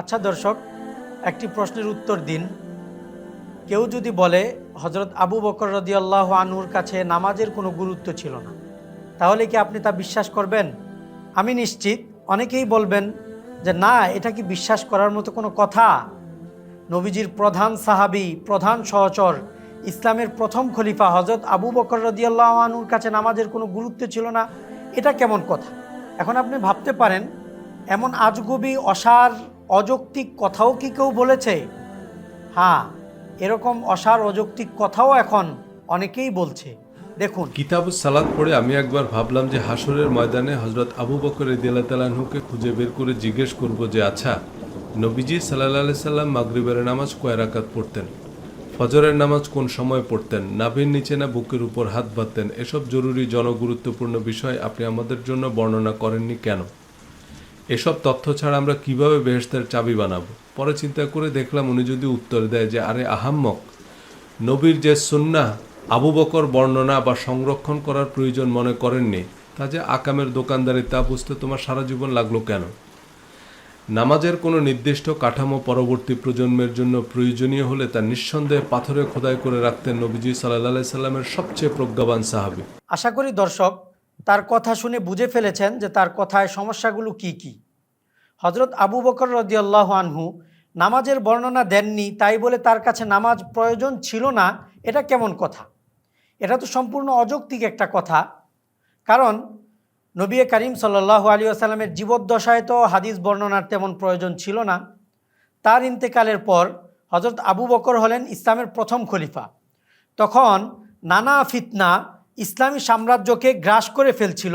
আচ্ছা দর্শক, একটি প্রশ্নের উত্তর দিন। কেউ যদি বলে হজরত আবু বকর রদিয়াল্লাহ আনুর কাছে নামাজের কোনো গুরুত্ব ছিল না, তাহলে কি আপনি তা বিশ্বাস করবেন? আমি নিশ্চিত, অনেকেই বলবেন যে, না, এটা কি বিশ্বাস করার মতো কোনো কথা? নবীজির প্রধান সাহাবি, প্রধান সহচর, ইসলামের প্রথম খলিফা হজরত আবু বকর রদিয়াল্লাহ আনুর কাছে নামাজের কোনো গুরুত্ব ছিল না, এটা কেমন কথা? এখন আপনি ভাবতে পারেন, এমন আজগুবি, অসার অযৌক্তিক কথাও কি কেউ বলেছে? হ্যাঁ এরকম অসার অযৌক্তিক কথাও এখন অনেকেই বলছে। দেখুন। কিতাবুস সালাদ পড়ে আমি একবার ভাবলাম যে হাসরের ময়দানে হজরত আবু বকর দিল্লা তালাহুকে খুঁজে বের করে জিজ্ঞেস করব যে আচ্ছা নবীজি সাল্লাহ সাল্লাম মাগরিবের নামাজ কয় রাকাত পড়তেন? ফজরের নামাজ কোন সময় পড়তেন? নাভির নিচে না বুকের উপর হাত বাঁধতেন? এসব জরুরি, জনগুরুত্বপূর্ণ বিষয় আপনি আমাদের জন্য বর্ণনা করেননি কেন? এসব তথ্য ছাড়া আমরা কীভাবে বেহেস্তের চাবি বানাবো? পরে চিন্তা করে দেখলাম উনি যদি উত্তর দেয় যে, আরে আহাম্মক, নবীর যে সুন্না আবু বকর বর্ণনা বা সংরক্ষণ করার প্রয়োজন মনে করেননি, তা যে আকামের দোকানদারি তা বুঝতে তোমার সারা জীবন লাগল কেন? নামাজের কোনো নির্দিষ্ট কাঠামো পরবর্তী প্রজন্মের জন্য প্রয়োজনীয় হলে তা নিঃসন্দেহে পাথরে খোদাই করে রাখতেন নবীজি সাল্লাহ সাল্লামের সবচেয়ে প্রজ্ঞাবান সাহাবি। আশা করি দর্শক তার কথা শুনে বুঝে ফেলেছেন যে তার কথায় সমস্যাগুলো কি কি। হজরত আবু বকর রদিয়াল্লাহ আনহু নামাজের বর্ণনা দেননি, তাই বলে তার কাছে নামাজ প্রয়োজন ছিল না, এটা কেমন কথা? এটা তো সম্পূর্ণ অযৌক্তিক একটা কথা। কারণ নবী করিম সাল্লাহ আলী আসাল্লামের জীবদ্দশায় তো হাদিস বর্ণনার তেমন প্রয়োজন ছিল না। তার ইন্তেকালের পর হজরত আবু বকর হলেন ইসলামের প্রথম খলিফা। তখন নানা ফিতনা ইসলামী সাম্রাজ্যকে গ্রাস করে ফেলছিল।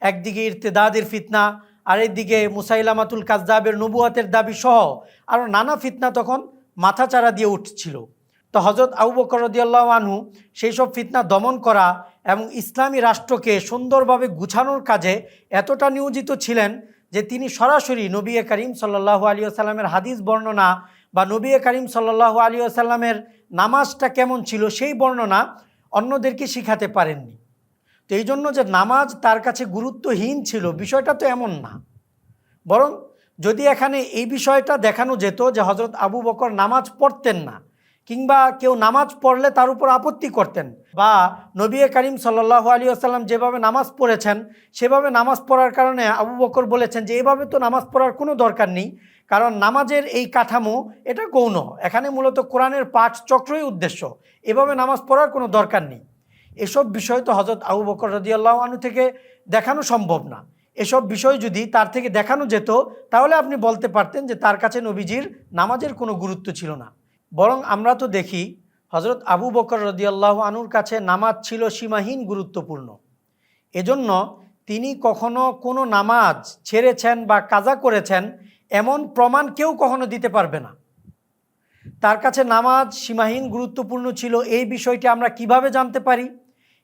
একদিকে ইরতেদাদের ফিতনা আরেকদিকে মুসাইলামাতুল কাজদাবের নবুয়াতের দাবি সহ আরও নানা ফিতনা তখন মাথাচাড়া দিয়ে উঠছিল। তো হজরত আবু বকর রদিয়াল্লাহ আনহু সেই সব ফিতনা দমন করা এবং ইসলামী রাষ্ট্রকে সুন্দরভাবে গুছানোর কাজে এতটা নিয়োজিত ছিলেন যে তিনি সরাসরি নবী করিম সাল্লাহ আলী আসাল্লামের হাদিস বর্ণনা বা নবী করিম সাল্লাহ আলী আসাল্লামের নামাজটা কেমন ছিল সেই বর্ণনা অন্যদেরকে শিখাতে পারেননি। তো এই জন্য যে নামাজ তার কাছে গুরুত্বহীন ছিল, বিষয়টা তো এমন না। বরং যদি এখানে এই বিষয়টা দেখানো যেত যে হজরত আবু বকর নামাজ পড়তেন না কিংবা কেউ নামাজ পড়লে তার উপর আপত্তি করতেন বা নবী করিম সাল্লাহ আলী আসাল্লাম যেভাবে নামাজ পড়েছেন, সেভাবে নামাজ পড়ার কারণে আবু বকর বলেছেন যে এভাবে তো নামাজ পড়ার কোনো দরকার নেই, কারণ নামাজের এই কাঠামো, এটা গৌণ। এখানে মূলত কোরআনের পাঠ চক্রই উদ্দেশ্য। এভাবে নামাজ পড়ার কোনো দরকার নেই। এসব বিষয় তো হজরত আবু বকর রদিয়াল্লাহ আনু থেকে দেখানো সম্ভব না। এসব বিষয় যদি তার থেকে দেখানো যেত, তাহলে আপনি বলতে পারতেন যে তার কাছে নবীজির নামাজের কোনো গুরুত্ব ছিল না। বরং আমরা তো দেখি হজরত আবু বকর রদিয়াল্লাহ আনুর কাছে নামাজ ছিল সীমাহীন গুরুত্বপূর্ণ। এজন্য তিনি কখনো কোনো নামাজ ছেড়েছেন বা কাজা করেছেন এমন প্রমাণ কেউ কখনো দিতে পারবে না। তার কাছে নামাজ সীমাহীন গুরুত্বপূর্ণ ছিল, এই বিষয়টি আমরা কীভাবে জানতে পারি?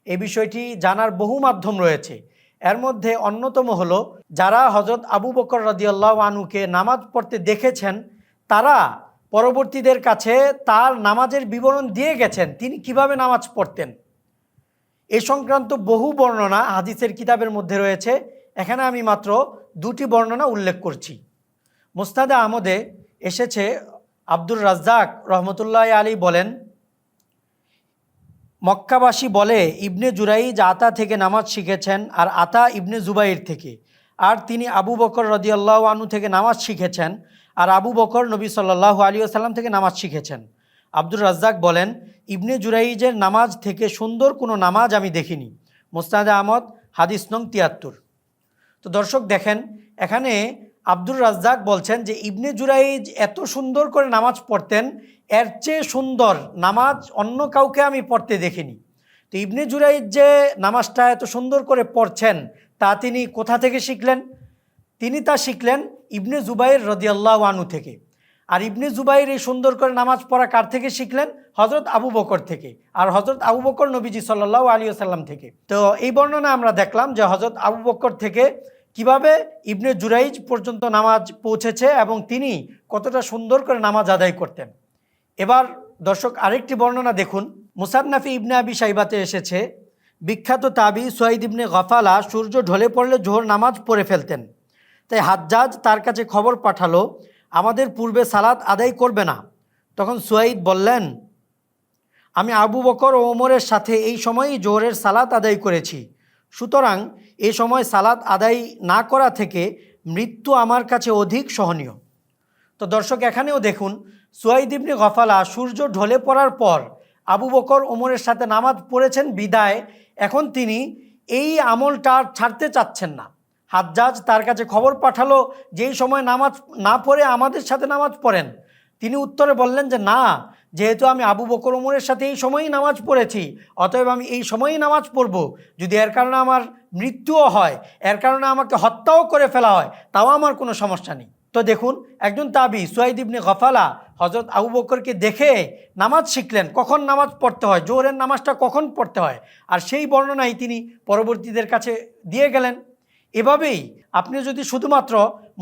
এই বিষয়টি জানার বহু মাধ্যম রয়েছে। এর মধ্যে অন্যতম হলো, যারা হজরত আবু বকর রদিয়াল্লাহ আনুকে নামাজ পড়তে দেখেছেন, তারা পরবর্তীদের কাছে তার নামাজের বিবরণ দিয়ে গেছেন। তিনি কীভাবে নামাজ পড়তেন? এ সংক্রান্ত বহু বর্ণনা হাদিসের কিতাবের মধ্যে রয়েছে। এখানে আমি মাত্র দুটি বর্ণনা উল্লেখ করছি। মুস্তাদা আহমদে এসেছে আব্দুর রাজ্জাক রহমতুল্লাহ আলী বলেন, মক্কাবাসী বলে, ইবনে জুরাইজ আতা থেকে নামাজ শিখেছেন আর আতা ইবনে জুবাইর থেকে। আর তিনি আবু বকর রদিয়াল্লাহ আনু থেকে নামাজ শিখেছেন। আর আবু বকর নবী সাল্লাহ আলী আসাল্লাম থেকে নামাজ শিখেছেন। আব্দুর রাজ্জাক বলেন, ইবনে জুরাইজের নামাজ থেকে সুন্দর কোনো নামাজ আমি দেখিনি। মোস্তাদ আহমদ, হাদিস নং তিয়াত্তর। তো দর্শক দেখেন, এখানে আব্দুর রাজ্জাক বলছেন যে, ইবনে জুরাইজ এত সুন্দর করে নামাজ পড়তেন, এর চেয়ে সুন্দর নামাজ অন্য কাউকে আমি পড়তে দেখিনি। তো ইবনে জুরাইজ যে নামাজটা এত সুন্দর করে পড়ছেন, তা তিনি কোথা থেকে শিখলেন? তিনি তা শিখলেন ইবনে জুবাইর রদিয়াল্লাহ আনু থেকে। আর ইবনে জুবাইর এই সুন্দর করে নামাজ পড়া কার থেকে শিখলেন? হজরত আবু বকর থেকে। আর হজরত আবু বকর নবীজি সাল্লাহ আলী আসাল্লাম থেকে। তো এই বর্ণনা আমরা দেখলাম যে হজরত আবু বকর থেকে কীভাবে ইবনে জুরাইজ পর্যন্ত নামাজ পৌঁছেছে এবং তিনি কতটা সুন্দর করে নামাজ আদায় করতেন। এবার দর্শক আরেকটি বর্ণনা দেখুন। মুসান্নাফি ইবনে আবি সাইবাতে এসেছে, বিখ্যাত তাবি সোয়াইদ ইবনে গফালা সূর্য ঢলে পড়লে জোহর নামাজ পড়ে ফেলতেন। তাই হাজ্জাজ তার কাছে খবর পাঠালো, আমাদের পূর্বে সালাত আদায় করবে না। তখন সুয়াইদ বললেন, আমি আবু বকর ও ওমরের সাথে এই সময়ই জোহরের সালাত আদায় করেছি। সুতরাং এ সময় সালাত আদায় না করা থেকে মৃত্যু আমার কাছে অধিক সহনীয়। তো দর্শক, এখানেও দেখুন, সুয়াইদ ইবনে গফালা সূর্য ঢলে পড়ার পর আবু বকর ওমরের সাথে নামাজ পড়েছেন বিদায়। এখন তিনি এই আমলটা ছাড়তে চাচ্ছেন না। হাজ্জাজ তার কাছে খবর পাঠালো, যেই সময় নামাজ না পড়ে আমাদের সাথে নামাজ পড়েন। তিনি উত্তরে বললেন যে, না, যেহেতু আমি আবু বকর ওমরের সাথে এই সময়ই নামাজ পড়েছি, অতএব আমি এই সময়ই নামাজ পড়ব। যদি এর কারণে আমার মৃত্যুও হয়, এর কারণে আমাকে হত্যাও করে ফেলা হয়, তাও আমার কোনো সমস্যা নেই। তো দেখুন, একজন তাবি, সুয়াইদ ইবনে গফালা হজরত আবু বকরকে দেখে নামাজ শিখলেন। কখন নামাজ পড়তে হয়? জোহরের নামাজটা কখন পড়তে হয়? আর সেই বর্ণনাই তিনি পরবর্তীদের কাছে দিয়ে গেলেন। এভাবেই আপনি যদি শুধুমাত্র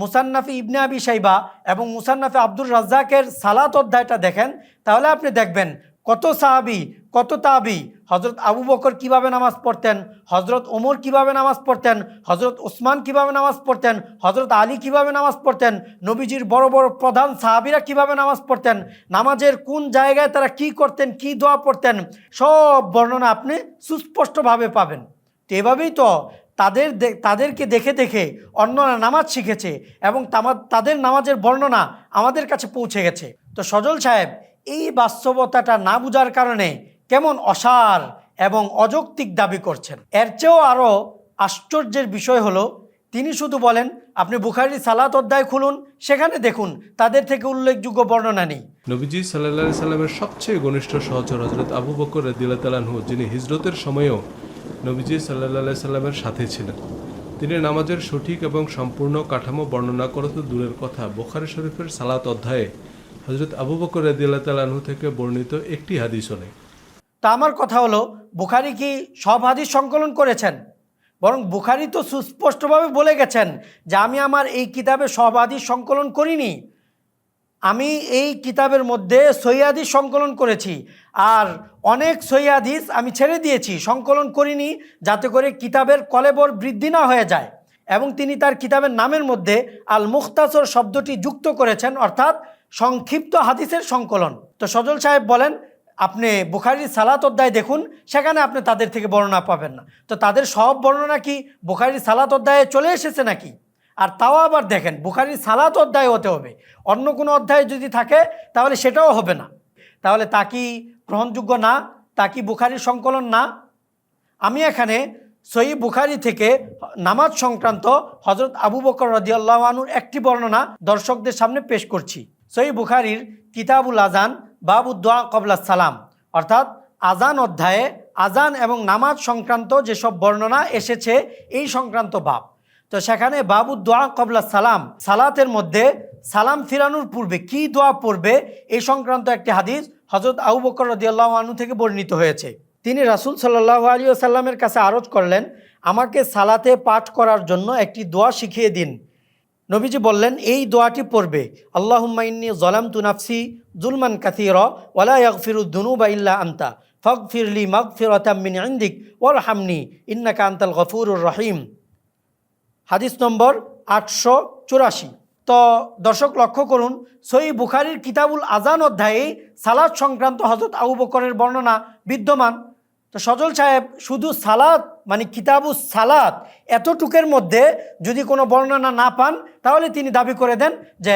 মুসান্নাফি ইবনে আবি সাইবা এবং মুসান্নাফি আব্দুর রাজ্জাকের সালাত অধ্যায়টা দেখেন, তাহলে আপনি দেখবেন কত সাহাবি, কত তাবি হজরত আবু বকর কীভাবে নামাজ পড়তেন হজরত ওমর কীভাবে নামাজ পড়তেন হজরত ওসমান কীভাবে নামাজ পড়তেন হজরত আলী কীভাবে নামাজ পড়তেন, নবীজির বড় বড় প্রধান সাহাবিরা কীভাবে নামাজ পড়তেন, নামাজের কোন জায়গায় তারা কি করতেন, কি দোয়া পড়তেন, সব বর্ণনা আপনি সুস্পষ্টভাবে পাবেন। তো এভাবেই তো তাদের তাদেরকে দেখে দেখে অন্যরা নামাজ শিখেছে এবং তাদের নামাজের বর্ণনা আমাদের কাছে পৌঁছে গেছে। তো সজল সাহেব, এই বাস্তবতাটা না বুঝার কারণে কেমন অসার এবং অযৌক্তিক দাবি করছেন? এর চেয়েও আরও আশ্চর্যের বিষয় হলো, তিনি শুধু বলেন, আপনি বুখারি সালাত অধ্যায় খুলুন, সেখানে দেখুন, তাদের থেকে উল্লেখযোগ্য বর্ণনা নেই। নবীজি সাল্লাহ সাল্লামের সবচেয়ে ঘনিষ্ঠ সহচর হজরত আবু বকর রদিল্লাহু যিনি হিজরতের সময়েও নবীজি সাল্লাহ সাল্লামের সাথে ছিলেন। তিনি নামাজের সঠিক এবং সম্পূর্ণ কাঠামো বর্ণনা করা তো দূরের কথা। বোখারি শরীফের সালাত অধ্যায়ে হজরত আবু বকর রদিল্লাহ তালাহু থেকে বর্ণিত একটি হাদিসও নেই। তা আমার কথা হলো, বুখারি কি সব হাদিস সংকলন করেছেন? বরং বুখারি তো সুস্পষ্টভাবে বলে গেছেন যে আমি আমার এই কিতাবে সব হাদিস সংকলন করিনি। আমি এই কিতাবের মধ্যে সৈয়াদিস সংকলন করেছি। আর অনেক সৈয়াদিস আমি ছেড়ে দিয়েছি, সংকলন করিনি যাতে করে কিতাবের কলেবর বৃদ্ধি না হয়ে যায়। এবং তিনি তার কিতাবের নামের মধ্যে আল মুখতাসর শব্দটি যুক্ত করেছেন, অর্থাৎ সংক্ষিপ্ত হাদিসের সংকলন। তো সজল সাহেব বলেন, আপনি বুখারির সালাত অধ্যায় দেখুন, সেখানে আপনি তাদের থেকে বর্ণনা পাবেন না। তো তাদের সব বর্ণনা কি বুখারির সালাত অধ্যায়ে চলে এসেছে নাকি? আর তাও আবার দেখেন, বুখারির সালাত অধ্যায় হতে হবে। অন্য কোনো অধ্যায় যদি থাকে, তাহলে সেটাও হবে না। তাহলে তা কি গ্রহণযোগ্য না? তা কি বুখারির সংকলন না? আমি এখানে সই বুখারি থেকে নামাজ সংক্রান্ত হজরত আবু বকর রদিয়াল্লাহ আনুর একটি বর্ণনা দর্শকদের সামনে পেশ করছি। সই বুখারির কিতাবুল আজান বাবুদ্দোয়া কবলা সালাম। অর্থাৎ আজান অধ্যায়ে আজান এবং নামাজ সংক্রান্ত যেসব বর্ণনা এসেছে, এই সংক্রান্ত বাব। তো সেখানে বাবু দোয়া কবলা সালাম, সালাতের মধ্যে সালাম ফিরানোর পূর্বে কি দোয়া পড়বে এই সংক্রান্ত একটি হাদিস হজরত আবু বকর রদিয়াল্লাহ আনু থেকে বর্ণিত হয়েছে। তিনি রাসুল সাল্লাহ আলী সাল্লামের কাছে আরজ করলেন, আমাকে সালাতে পাঠ করার জন্য একটি দোয়া শিখিয়ে দিন। নবীজি বললেন, এই দোয়াটি পড়বে, আল্লাহুম্মা ইন্নি জলাম তুনাফসি জুলমান কাথির ওয়ালা ইয়াগফিরু দুনুবা ইল্লা আন্তা, ফগফিরলি মাগফিরাতাম মিন ইনদিক ওর হামনি ইন্নাকা আনতাল গফুরুর রহিম। হাদিস নম্বর আটশো চুরাশি। তো দর্শক লক্ষ্য করুন সই বুখারির কিতাবুল আজান অধ্যায়ে সালাদ সংক্রান্ত হজরত আবু বকরের বর্ণনা বিদ্যমান। তো সজল সাহেব, শুধু সালাদ মানে কিতাবুস সালাদ এতটুকের মধ্যে যদি কোনো বর্ণনা না পান, তাহলে তিনি দাবি করে দেন যে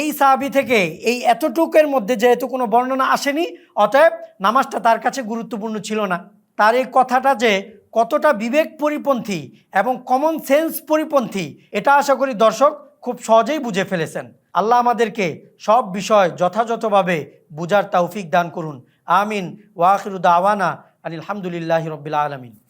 এই সাহাবি থেকে এই এতটুকের মধ্যে যেহেতু কোনো বর্ণনা আসেনি, অতএব নামাজটা তার কাছে গুরুত্বপূর্ণ ছিল না। তার এই কথাটা যে কতটা বিবেক পরিপন্থী এবং কমন সেন্স পরিপন্থী, এটা আশা করি দর্শক খুব সহজেই বুঝে ফেলেছেন। আল্লাহ আমাদেরকে সব বিষয় যথাযথভাবে বুঝার তৌফিক দান করুন। আমিন। ওয়াখিরুদ্দা আওয়ানা আনিল হামদুলিল্লাহ রবিল আলমিন।